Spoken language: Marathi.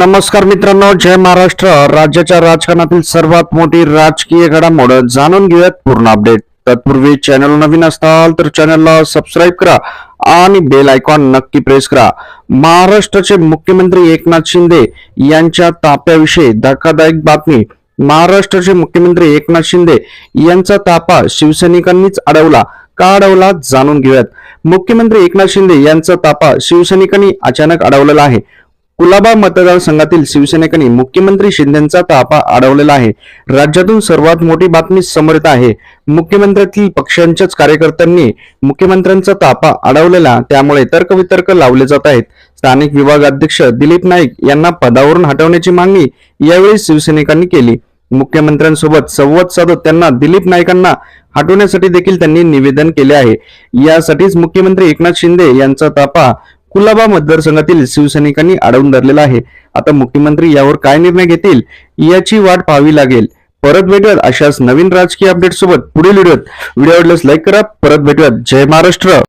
नमस्कार मित्रांनो जय महाराष्ट्र. राज्याच्या राजकारणातील सर्वात मोठी राजकीय घडामोड जाणून घेऊयात पूर्ण अपडेट तत्पूर्वी चॅनल नवीन असताल तर चॅनलला सबस्क्राईब करा आणि बेल आयकॉन नक्की प्रेस करा. महाराष्ट्राचे मुख्यमंत्री एकनाथ शिंदे यांच्या ताप्याविषयी धक्कादायक बातमी. महाराष्ट्राचे मुख्यमंत्री एकनाथ शिंदे यांचा तापा शिवसैनिकांनीच अडवला. का अडवला जाणून घेऊयात. मुख्यमंत्री एकनाथ शिंदे यांचा तापा शिवसैनिकांनी अचानक अडवलेला आहे. कुलाबा मतदारसंघातील शिवसेनेकांनी मुख्यमंत्री शिंदेचा तापा अडवलेला आहे. राज्यातून सर्वात मोठी बातमी समोर येत आहे. मुख्यमंत्र्यातील पक्षांच्याच कार्यकर्त्यांनी मुख्यमंत्र्यांचा तापा अडवलेला त्यामुळे तर्कवितर्क लावले जात आहेत. स्थानिक विभागाध्यक्ष दिलीप नाईक यांना पदावरून हटवण्याची मागणी यावेळी शिवसैनिकांनी केली. मुख्यमंत्र्यांसोबत संवाद साधत त्यांना दिलीप नाईकांना हटवण्यासाठी देखील त्यांनी निवेदन केले आहे. यासाठीच मुख्यमंत्री एकनाथ शिंदे यांचा तापा कुलाबा मतदारसंघातील शिवसैनिकांनी अडवून धरलेला आहे. आता मुख्यमंत्री यावर काय निर्णय घेतील याची वाट पाहावी लागेल. परत भेटूयात अशाच नवीन राजकीय अपडेट सोबत पुढील व्हिडिओ व्हिडिओ आवडल्यास लाईक करा परत भेटूयात. जय महाराष्ट्र!